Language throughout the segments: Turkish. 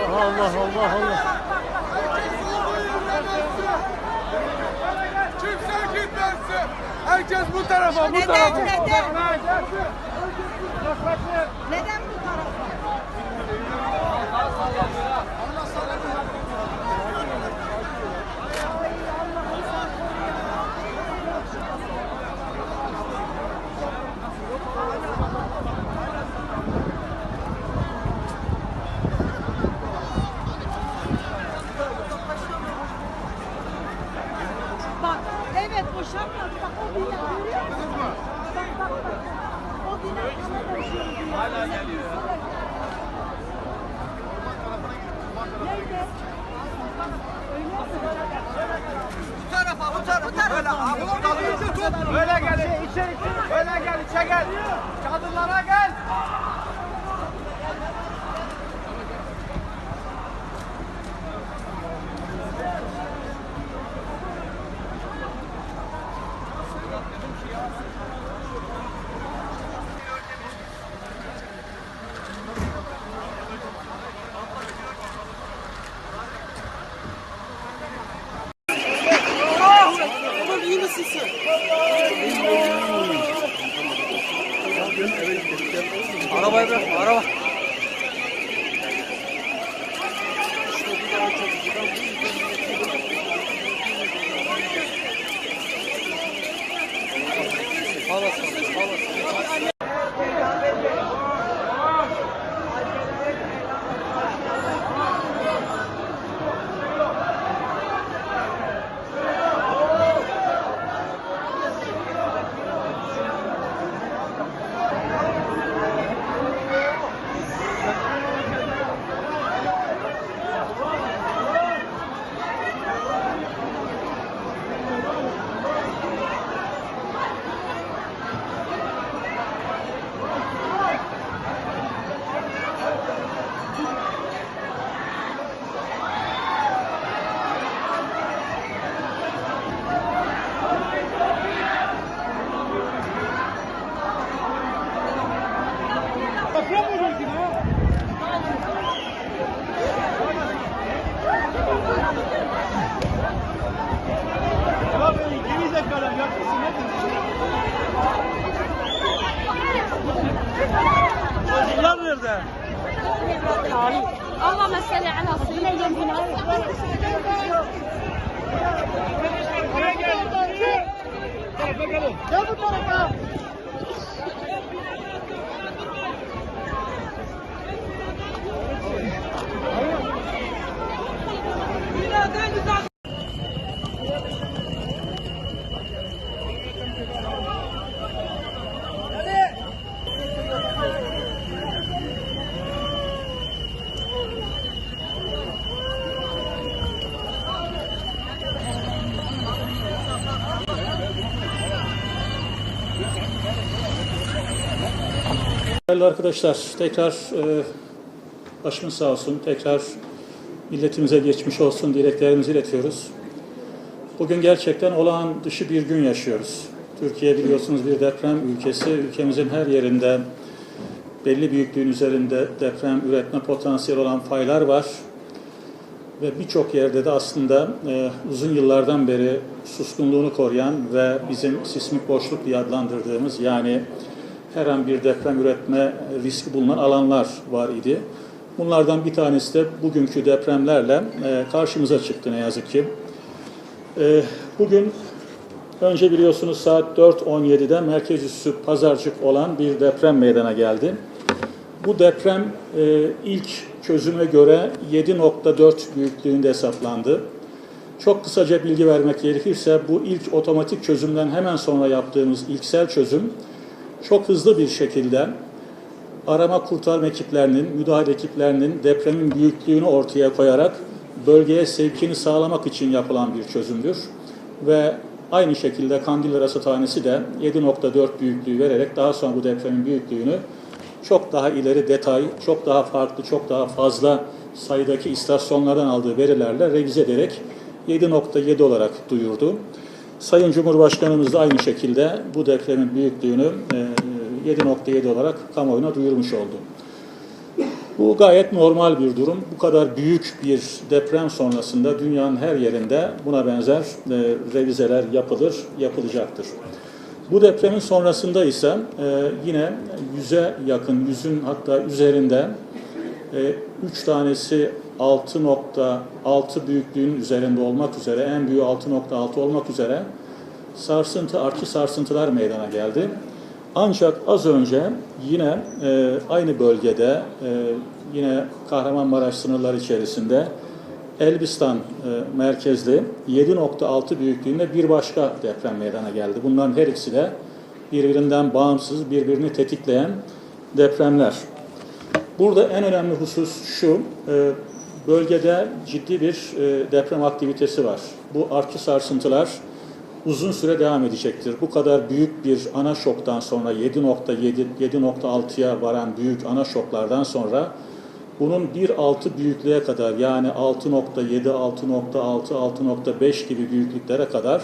Allah Allah Allah. Kimse gitmesin. Herkes bu tarafa, bu Neden, tarafa. neden? Neden bu tarafa? બરોબર اللهم صل على سيدنا Değerli arkadaşlar, tekrar e, başımız sağ olsun, tekrar milletimize geçmiş olsun dileklerimizi iletiyoruz. Bugün gerçekten olağan dışı bir gün yaşıyoruz. Türkiye biliyorsunuz bir deprem ülkesi. Ülkemizin her yerinde belli büyüklüğün üzerinde deprem üretme potansiyeli olan faylar var. Ve birçok yerde de aslında e, uzun yıllardan beri suskunluğunu koruyan ve bizim sismik boşluk diye adlandırdığımız yani her an bir deprem üretme riski bulunan alanlar var idi. Bunlardan bir tanesi de bugünkü depremlerle e, karşımıza çıktı ne yazık ki. E, bugün önce biliyorsunuz saat 4.17'de merkez üssü pazarcık olan bir deprem meydana geldi. Bu deprem e, ilk çözüme göre 7.4 büyüklüğünde hesaplandı. Çok kısaca bilgi vermek gerekirse bu ilk otomatik çözümden hemen sonra yaptığımız ilksel çözüm çok hızlı bir şekilde arama kurtarma ekiplerinin, müdahale ekiplerinin depremin büyüklüğünü ortaya koyarak bölgeye sevkini sağlamak için yapılan bir çözümdür. Ve aynı şekilde Kandilli Rasathanesi de 7.4 büyüklüğü vererek daha sonra bu depremin büyüklüğünü çok daha ileri detay, çok daha farklı, çok daha fazla sayıdaki istasyonlardan aldığı verilerle revize ederek 7.7 olarak duyurdu. Sayın Cumhurbaşkanımız da aynı şekilde bu depremin büyüklüğünü e, 7.7 olarak kamuoyuna duyurmuş oldu. Bu gayet normal bir durum. Bu kadar büyük bir deprem sonrasında dünyanın her yerinde buna benzer e, revizeler yapılır, yapılacaktır. Bu depremin sonrasında ise e, yine yüze yakın, yüzün hatta üzerinde e, üç tanesi 6.6 büyüklüğün üzerinde olmak üzere, en büyüğü 6.6 olmak üzere sarsıntı, artçı sarsıntılar meydana geldi. Ancak az önce yine e, aynı bölgede, e, yine Kahramanmaraş sınırları içerisinde Elbistan e, merkezli 7.6 büyüklüğünde bir başka deprem meydana geldi. Bunların her ikisi de birbirinden bağımsız, birbirini tetikleyen depremler. Burada en önemli husus şu, e, bölgede ciddi bir e, deprem aktivitesi var. Bu artçı sarsıntılar uzun süre devam edecektir. Bu kadar büyük bir ana şoktan sonra 7.7, 7.6'ya varan büyük ana şoklardan sonra bunun 1.6 büyüklüğe kadar yani 6.7, 6.6, 6.5 gibi büyüklüklere kadar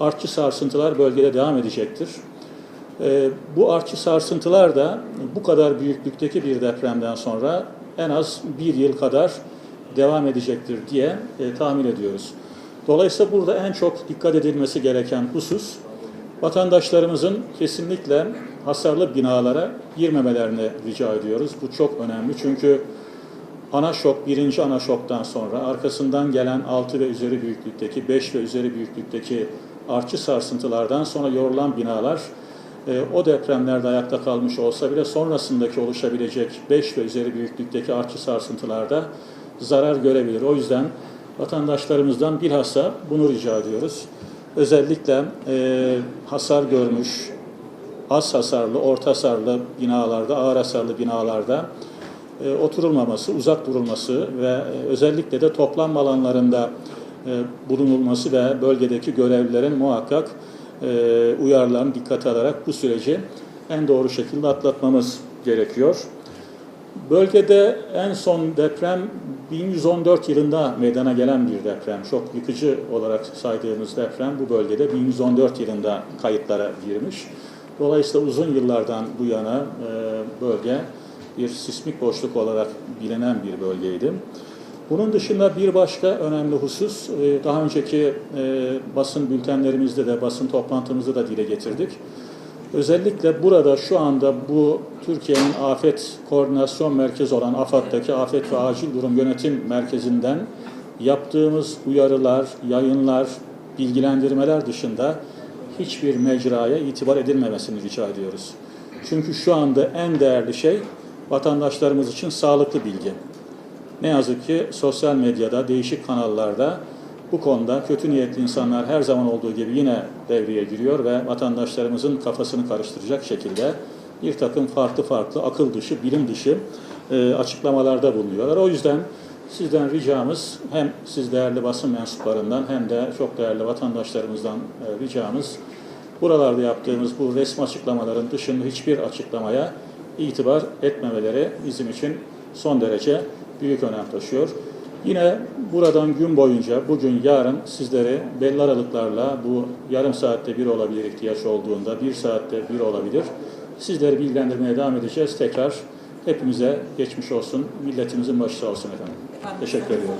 artçı sarsıntılar bölgede devam edecektir. Ee, bu artçı sarsıntılar da bu kadar büyüklükteki bir depremden sonra en az bir yıl kadar devam edecektir diye e, tahmin ediyoruz. Dolayısıyla burada en çok dikkat edilmesi gereken husus vatandaşlarımızın kesinlikle hasarlı binalara girmemelerini rica ediyoruz. Bu çok önemli çünkü ana şok, birinci ana şoktan sonra arkasından gelen 6 ve üzeri büyüklükteki, 5 ve üzeri büyüklükteki artçı sarsıntılardan sonra yorulan binalar e, o depremlerde ayakta kalmış olsa bile sonrasındaki oluşabilecek 5 ve üzeri büyüklükteki artçı sarsıntılarda zarar görebilir. O yüzden vatandaşlarımızdan bilhassa bunu rica ediyoruz. Özellikle e, hasar görmüş, az hasarlı, orta hasarlı binalarda, ağır hasarlı binalarda e, oturulmaması, uzak durulması ve e, özellikle de toplanma alanlarında e, bulunulması ve bölgedeki görevlilerin muhakkak e, uyarılarını dikkate alarak bu süreci en doğru şekilde atlatmamız gerekiyor. Bölgede en son deprem 1114 yılında meydana gelen bir deprem. Çok yıkıcı olarak saydığımız deprem bu bölgede 1114 yılında kayıtlara girmiş. Dolayısıyla uzun yıllardan bu yana e, bölge bir sismik boşluk olarak bilinen bir bölgeydi. Bunun dışında bir başka önemli husus, e, daha önceki e, basın bültenlerimizde de, basın toplantımızda da dile getirdik. Özellikle burada şu anda bu Türkiye'nin afet koordinasyon merkezi olan AFAD'daki Afet ve Acil Durum Yönetim Merkezi'nden yaptığımız uyarılar, yayınlar, bilgilendirmeler dışında hiçbir mecraya itibar edilmemesini rica ediyoruz. Çünkü şu anda en değerli şey vatandaşlarımız için sağlıklı bilgi. Ne yazık ki sosyal medyada, değişik kanallarda bu konuda kötü niyetli insanlar her zaman olduğu gibi yine devreye giriyor ve vatandaşlarımızın kafasını karıştıracak şekilde bir takım farklı farklı akıl dışı, bilim dışı e, açıklamalarda bulunuyorlar. O yüzden sizden ricamız hem siz değerli basın mensuplarından hem de çok değerli vatandaşlarımızdan e, ricamız buralarda yaptığımız bu resmi açıklamaların dışında hiçbir açıklamaya itibar etmemeleri bizim için son derece büyük önem taşıyor. Yine buradan gün boyunca, bugün, yarın sizlere belli aralıklarla bu yarım saatte bir olabilir ihtiyaç olduğunda, bir saatte bir olabilir. Sizleri bilgilendirmeye devam edeceğiz. Tekrar hepimize geçmiş olsun, milletimizin başı sağ olsun efendim. Teşekkür ediyorum.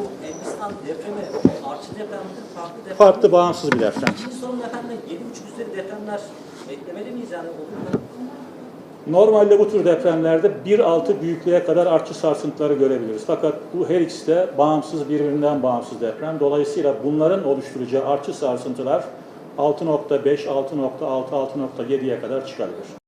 Bu Elbistan depremi artçı deprem midir, farklı deprem Farklı, bağımsız bir deprem. İkinci sorun efendim 7.5 üzeri depremler beklemeli miyiz yani olur mu? Normalde bu tür depremlerde 1.6 büyüklüğe kadar artçı sarsıntıları görebiliriz. Fakat bu her ikisi de bağımsız, birbirinden bağımsız deprem. Dolayısıyla bunların oluşturacağı artçı sarsıntılar 6.5, 6.6, 6.7'ye kadar çıkabilir.